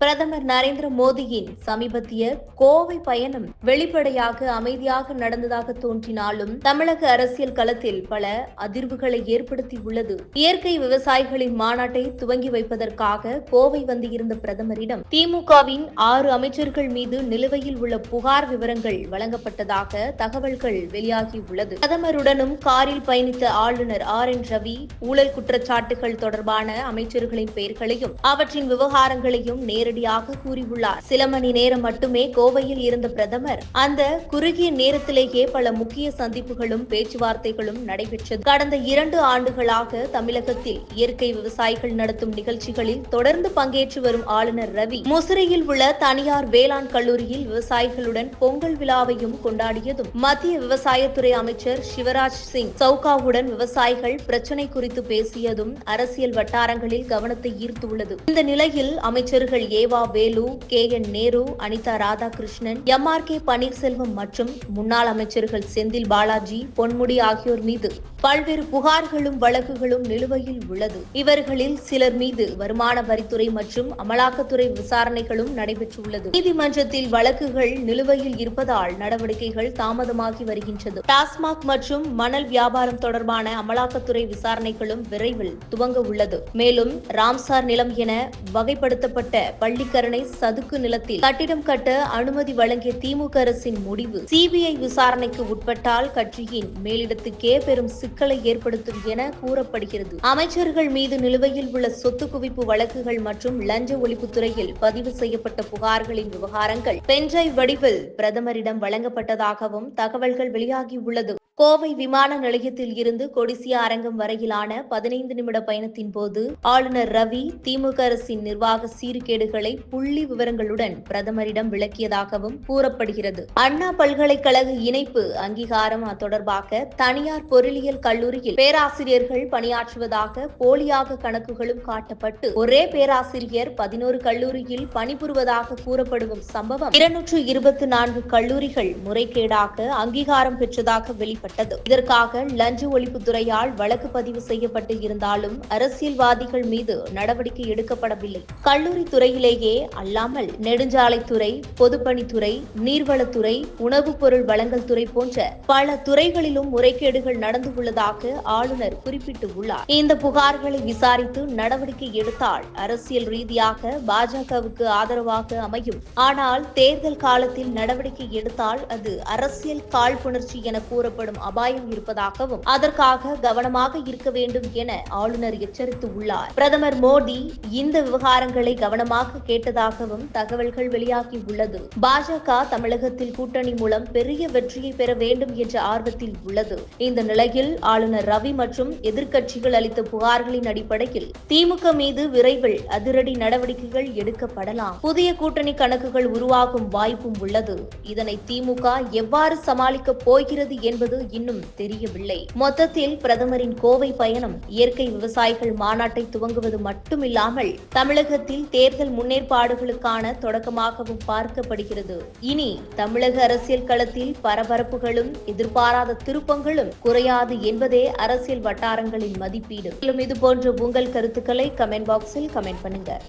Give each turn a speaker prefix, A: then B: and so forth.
A: பிரதமர் நரேந்திர மோடியின் சமீபத்திய கோவை பயணம் வெளிப்படையாக அமைதியாக நடந்ததாக தோன்றினாலும் தமிழக அரசியல் களத்தில் பல அதிர்வுகளை ஏற்படுத்தியுள்ளது இயற்கை விவசாயிகளின் மாநாட்டை துவங்கி வைப்பதற்காக கோவை வந்து இருந்த பிரதமரிடம் திமுகவின் ஆறு அமைச்சர்கள் மீது நிலுவையில் உள்ள புகார் விவரங்கள் வழங்கப்பட்டதாக தகவல்கள் வெளியாகியுள்ளது. பிரதமருடனும் காரில் பயணித்த ஆளுநர் ஆர் என் ரவி ஊழல் குற்றச்சாட்டுகள் தொடர்பான அமைச்சர்களின் பெயர்களையும் அவற்றின் விவகாரங்களையும் நேரடியாக கூறியுள்ளார். சில மணி நேரம் மட்டுமே கோவையில் இருந்த பிரதமர் அந்த குறுகிய நேரத்திலேயே பல முக்கிய சந்திப்புகளும் பேச்சுவார்த்தைகளும் நடைபெற்றது. கடந்த இரண்டு ஆண்டுகளாக தமிழகத்தில் இயற்கை விவசாயிகள் நடத்தும் நிகழ்ச்சிகளில் தொடர்ந்து பங்கேற்று வரும் ஆளுநர் ரவி முசிறியில் உள்ள தனியார் வேளாண் கல்லூரியில் விவசாயிகளுடன் பொங்கல் விழாவையும் கொண்டாடியதும் மத்திய விவசாயத்துறை அமைச்சர் சிவராஜ் சிங் சவுகாவுடன் விவசாயிகள் பிரச்சினை குறித்து பேசியதும் அரசியல் வட்டாரங்களில் கவனத்தை ஈர்த்துள்ளது. இந்த நிலையில் அமைச்சர்கள் EV Velu K N Nehru Anitha Radhakrishnan M R K Panneerselvam மற்றும் முன்னாள் அமைச்சர்கள் செந்தில் பாலாஜி பொன்முடி ஆகியோர் மீது பல்வேறு புகார்களும் வழக்குகளும் நிலுவையில் உள்ளது. இவர்களில் சிலர் மீது வருமான வரித்துறை மற்றும் அமலாக்கத்துறை விசாரணைகளும் நடைபெற்றுள்ளது. நீதிமன்றத்தில் வழக்குகள் நிலுவையில் இருப்பதால் நடவடிக்கைகள் தாமதமாகி வருகின்றது. டாஸ்மாக் மற்றும் மணல் வியாபாரம் தொடர்பான அமலாக்கத்துறை விசாரணைகளும் விரைவில் துவங்க உள்ளது. மேலும் ராம்சார் நிலம் என வகைப்படுத்தப்பட்ட பள்ளிக்கரணை சதுக்கு நிலத்தில் கட்டிடம் கட்ட அனுமதி வழங்கிய திமுக அரசின் முடிவு. சிபிஐ விசாரணைக்கு உட்பட்டால் கட்சியின் மேலிடத்துக்கே பெரும் சிக்கலை ஏற்படுத்தும் என கூறப்படுகிறது. அமைச்சர்கள் மீது நிலுவையில் உள்ள சொத்து குவிப்பு வழக்குகள் மற்றும் லஞ்ச ஒழிப்புத்துறையில் பதிவு செய்யப்பட்ட புகார்களின் விவகாரங்கள். பென்ட்ரைவ் வடிவில் பிரதமரிடம் வழங்கப்பட்டதாகவும் தகவல்கள் வெளியாகியுள்ளது கோவை விமான நிலையத்தில் இருந்து கொடிசியா அரங்கம் வரையிலான பதினைந்து நிமிட பயணத்தின் போது ஆளுநர் ரவி திமுக அரசின் நிர்வாக சீர்கேடுகளை புள்ளி விவரங்களுடன் பிரதமரிடம் விளக்கியதாகவும் கூறப்படுகிறது. அண்ணா பல்கலைக்கழக இணைப்பு அங்கீகாரம் தொடர்பாக தனியார் பொருளியல் கல்லூரியில் பேராசிரியர்கள் பணியாற்றுவதாக போலியாக கணக்குகளும் காட்டப்பட்டு ஒரே பேராசிரியர் பதினோரு கல்லூரியில் பணிபுரிவதாக கூறப்படும் சம்பவம் இருநூற்று இருபத்தி நான்கு கல்லூரிகள் முறைகேடாக அங்கீகாரம் பெற்றதாக செய்யப்பட்டது. இதற்காக லஞ்ச ஒழிப்புத்துறையால் வழக்கு பதிவு செய்யப்பட்டு இருந்தாலும் அரசியல்வாதிகள் மீது நடவடிக்கை எடுக்கப்படவில்லை. கல்லூரி துறையிலேயே அல்லாமல் நெடுஞ்சாலைத்துறை பொதுப்பணித்துறை நீர்வளத்துறை உணவுப் பொருள் வழங்கல் துறை போன்ற பல துறைகளிலும் முறைகேடுகள் நடந்துள்ளதாக ஆளுநர் குறிப்பிட்டுள்ளார். இந்த புகார்களை விசாரித்து நடவடிக்கை எடுத்தால் அரசியல் ரீதியாக பாஜகவுக்கு ஆதரவாக அமையும். ஆனால் தேர்தல் காலத்தில் நடவடிக்கை எடுத்தால் அது அரசியல் காழ்ப்புணர்ச்சி என கூறப்படும் அபாயம் இருப்பதாகவும் அதற்காக கவனமாக இருக்க வேண்டும் என ஆளுநர் எச்சரித்துள்ளார். பிரதமர் மோடி இந்த விவகாரங்களை கவனமாக கேட்டதாகவும் தகவல்கள் வெளியாகியுள்ளது. பாஜக தமிழகத்தில் கூட்டணி மூலம் பெரிய வெற்றியை பெற வேண்டும் என்ற ஆர்வத்தில் உள்ளது. இந்த நிலையில் ஆளுநர் ரவி மற்றும் எதிர்க்கட்சிகள் அளித்த புகார்களின் அடிப்படையில் திமுக மீது விரைவில் அதிரடி நடவடிக்கைகள் எடுக்கப்படலாம். புதிய கூட்டணி கணக்குகள் உருவாகும் வாய்ப்பும் உள்ளது. இதனை திமுக எவ்வாறு சமாளிக்கப் போகிறது என்பது இன்னும் தெரியவில்லை. மொத்தத்தில் பிரதமரின் கோவை பயணம் இயற்கை விவசாயிகள் மாநாட்டை துவங்குவது மட்டுமில்லாமல் தமிழகத்தில் தேர்தல் முன்னேற்பாடுகளுக்கான தொடக்கமாகவும் பார்க்கப்படுகிறது. இனி தமிழக அரசியல் களத்தில் பரபரப்புகளும் எதிர்பாராத திருப்பங்களும் குறையாது என்பதே அரசியல் வட்டாரங்களின் மதிப்பீடு. மேலும் இதுபோன்ற உங்கள் கருத்துக்களை கமெண்ட் பாக்ஸில் கமெண்ட் பண்ணுங்க.